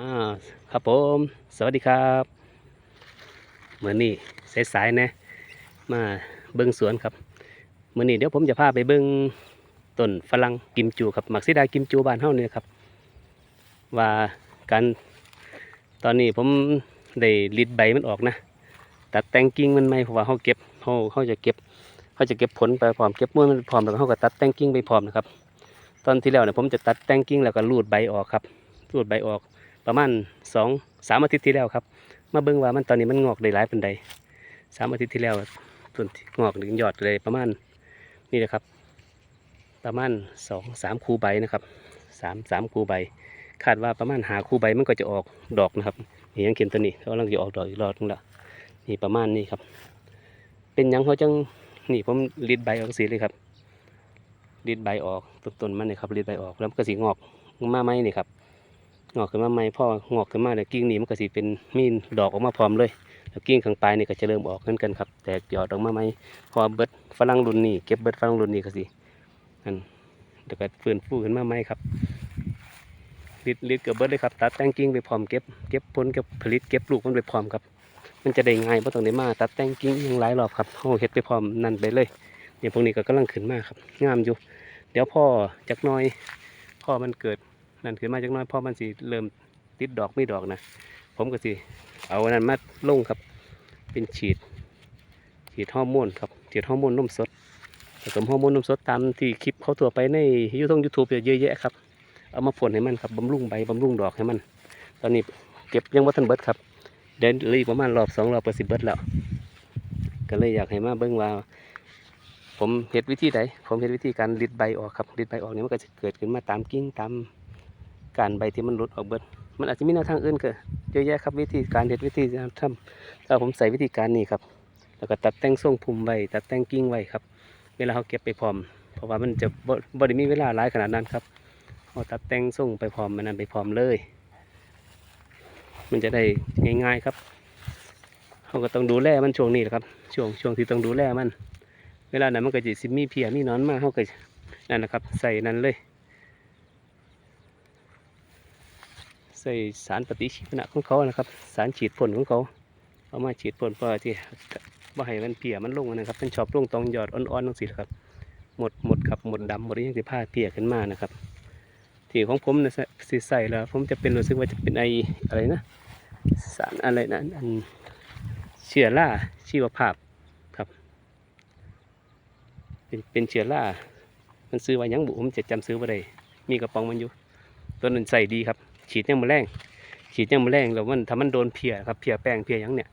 อ่าครับผม สวัสดีครับเมื่อนี้สายๆนะ มาเบิ้งสวนครับเมื่อนี้เดี๋ยวผมจะพาไปเบิ้งต้นฝรั่งกิมจูครับมักซิดากิมจูบ้านเฮาเนี่ยครับ ว่าการตอนนี้ผมได้ลิดใบมันออกนะตัดแต่งกิ่งมันไม่เพราะว่าเขาเก็บเขาเขาจะเก็บเขาจะเก็บผลไปพร้อมเก็บม้วนมันพร้อมแล้วเขาก็ตัดแต่งกิ่งไปพร้อมนะครับ ตอนที่แล้วเนี่ยผมจะตัดแต่งกิ่งแล้วก็รูดใบออกครับรูดใบออก ประมาณสองสามอาทิตย์ที่แล้วครับ มาเบิ่งว่ามันตอนนี้มันงอกได้หลายเป็นใดสามอาทิตย์ที่แล้วต้นงอกหรือยอดเลยประมาณนี่นะครับ ประมาณสองสามคูใบนะครับสามสามคูใบ คาดว่าประมาณหาคูใบมันก็จะออกดอกนะครับนี่ยังเขียนตัวนี้กำลังจะออกดอกอีกรอบนึงละนี่ประมาณนี้ครับ เป็นยังเขาจังนี่ผมรีดใบออกสีเลยครับรีดใบออกต้นต้นมันนี่ครับรีดใบออกแล้วก็สีงอกมาไหมนี่ครับ งอกขึ้นมาใหม่พ่องอกขึ้นมาแล้วกิ่งนี้มันก็สิเป็นมีดอกออกมาพร้อมเลยแล้วกิ่งข้างปลายนี่ก็จะเริ่มออกเหมือนกันครับ แตกยอดออกมาใหม่พอเบิดฝรั่งรุ่นนี้เก็บเบิดฝรั่งรุ่นนี้ก็สิอันเดี๋ยวก็ฟื้นฟูขึ้นมาใหม่ครับลิดลิดเกือบเบิดเลยครับตัดแต่งกิ่งไปพร้อมเก็บเก็บผลเก็บผลิตเก็บลูกมันไปพร้อมครับมันจะได้ง่ายเพราะตรงนี้มาตัดแต่งกิ่งยังหลายรอบครับเอาเฮ็ดไปพร้อมนั่นไปเลยเนี่ยพวกนี้ก็กำลังขึ้นมาครับ งามอยู่ เดี๋ยวพ่อจักน้อย พ่อมันเกิด นั่นขึ้นมาจากน้อยพอมันสิเริ่มติดดอกไม่ดอกนะผมก็สิเอาอันนั้นมาลงครับ เป็นฉีด ฉีดฮอร์โมนครับฉีดฮอร์โมนนมสดผสมฮอร์โมนนมสดตามที่คลิปเขาตัวไปในยูทงยูทูบเยอะแยะครับเอามาพ่นให้มันครับบำรุงใบบำรุงดอกให้มัน ตอนนี้เก็บยังว่าทันเบิร์ดครับเดินเลยประมาณรอบสองรอบประสิบเบิร์ดแล้ว ก็เลยอยากให้มาเบิ่งว่า ผมเห็ดวิธีใดผมเห็ดวิธีการริดใบออกครับริดใบออกเนี่ยมันก็จะเกิดขึ้นมาตามกิ่งตาม การใบที่มันหลุดออกเบิดมันอาจจะมีแนวทางอื่นก็เยอะแยะครับวิธีการเด็ดวิธีการทำถ้าผมใส่วิธีการนี้ครับ แล้วก็ตัดแต่งทรงพุ่มไว้ตัดแต่งกิ่งไว้ครับ เวลาเขาเก็บไปพร้อม เพราะว่ามันจะบ่บ่ได้มีเวลาหลายขนาดนั้นครับเขาตัดแต่งทรงไปพร้อมมันนั้นไปพร้อมเลย มันจะได้ง่าย ๆครับเขาก็ต้องดูแลมันช่วงนี้แหละครับช่วงช่วงที่ต้องดูแลมัน เวลานั้นมันก็จะสิมีเพียมีหนอนมากเขาก็นั่นนะครับ ใส่นั่นเลย ใส่สารปฏิชีวนะของเขานะครับ สารฉีดพ่นของเขาเอามาฉีดพ่นเพื่อที่ว่าให้มันเพียมันลงนะครับมันชอบลงตรงหยอดอ่อนๆตรงสีครับ หมดหมดครับหมดดำหมดยังสิผ้าเพียขึ้นมานะครับที่ของผมนะสิใส่แล้วผมจะเป็นรู้สึกว่าจะเป็นไออะไรนะ สารอะไรนะอันเชื้อราชีวภาพครับ เป็นเป็นเชื้อรามันซื้อไว้ยังบุผมจะจำซื้อไว้ได้มีกระป๋องมันอยู่ตัวนั้นใส่ดีครับ ฉีดยังมือแรงฉีดยังมือแรงแล้วมันถ้ามันโดนเพียครับเพียแป้งเพียยังเนี่ย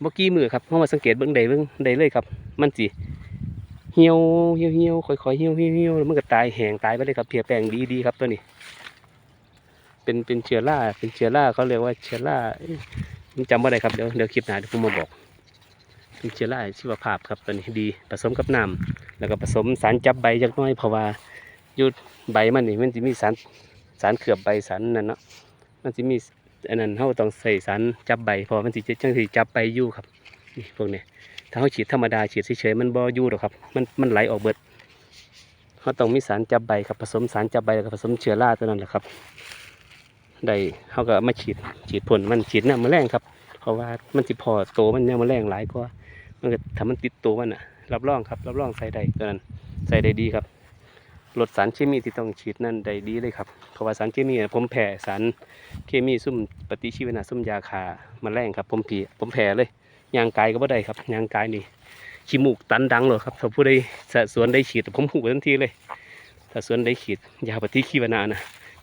เมื่อกี้มือครับเพราะว่าสังเกตเบื้องใดเบื้องใดเลยครับ มันสิเหี่ยวเหี่ยวเหี่ยวค่อยๆเหี่ยวเหี่ยวเหี่ยวแล้วมันก็ตายแห้งตายไปเลยครับเพียแป้งดีดีครับตัวนี้ เป็นเป็นเชื้อราเป็นเชื้อราเขาเรียกว่าเชื้อราจำว่าได้ครับเดี๋ยวเดี๋ยวคลิปหน้าเดี๋ยวผมมาบอกเป็นเชื้อราชีวภาพครับตัวนี้ดีผสมกับน้ำแล้วก็ผสมสารจับใบจักน้อยเพราะว่ายุดใบมันนี่มันจะมีสาร สารเขือบใบสารนั่นเนาะมันจะมีอันนั้นเขาต้องใส่สารจับใบพอมันสิจะจังสิจับใบอยู่ครับนี่พวกเนี้ยถ้าเขาฉีดธรรมดาฉีดเฉยๆมันบ่อยู่หรอกครับ มันมันไหลออกเบิดเขาต้องมีสารจับใบครับผสมสารจับใบแล้วก็ผสมเชื้อราตัวนั้นแหละครับได้เขาก็มาฉีดฉีดพ่นมันฉีดน้ำแมลงครับ เพราะว่ามันสิพอโตมันเนี่ยแมลงหลายกว่ามันก็ถ้ามันติดตัวมันอะ รับรองครับ รับรองใส่ได้ตัวนั้นใส่ได้ดีครับ ลดสารเคมีที่ต้องฉีดนั่นได้ดีเลยครับเพราะว่าสารเคมีนะผมแพ้สารเคมีซุ่มปฏิชีวนะซุ่มยาคาแมาแรงครับ ผมผีผมแพ้เลยยางกายก็บ่ได้ครับยางกายนี่ขี้มูกตันดังเลยครับถ้าผู้ใดสะสวนได้ฉีดผมหูทันทีเลยถ้าสวนได้ฉีดยาปฏิชีวนะนะ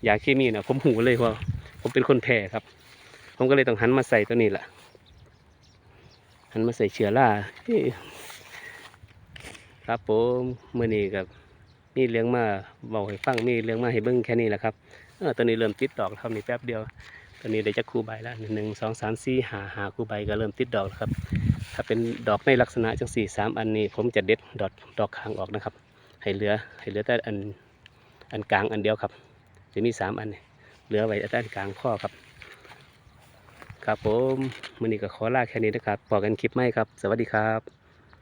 ยาเคมีนะผมหูเลยว่าผมเป็นคนแพ้ครับ ผมก็เลยต้องหันมาใส่ตัวนี้แหละหันมาใส่เชื้อราเอ้ยครับผมเมื่อนี้กับ มีเรื่องมาบอกให้ฟังมีเรื่องมาให้เบิ้งแค่นี้แหละครับเออตอนนี้เริ่มติดดอกแล้วครับนี่แป๊บเดียว ตอนนี้ได้จะคู่ใบแล้วหนึ่งสองสามสี่หาหาคู่ใบก็เริ่มติดดอกแล้วครับ ถ้าเป็นดอกในลักษณะจังสี่สามอันนี้ ผมจะเด็ดดอกดอกคางออกนะครับ ให้เหลือให้เหลือแต่อันอันกลางอันเดียวครับ จะมีสามอัน เหลือไว้แต่อันกลางข้อครับ ครับผมมือนี้ก็ขอลาแค่นี้นะครับพอกันคลิปไหมครับ สวัสดีครับ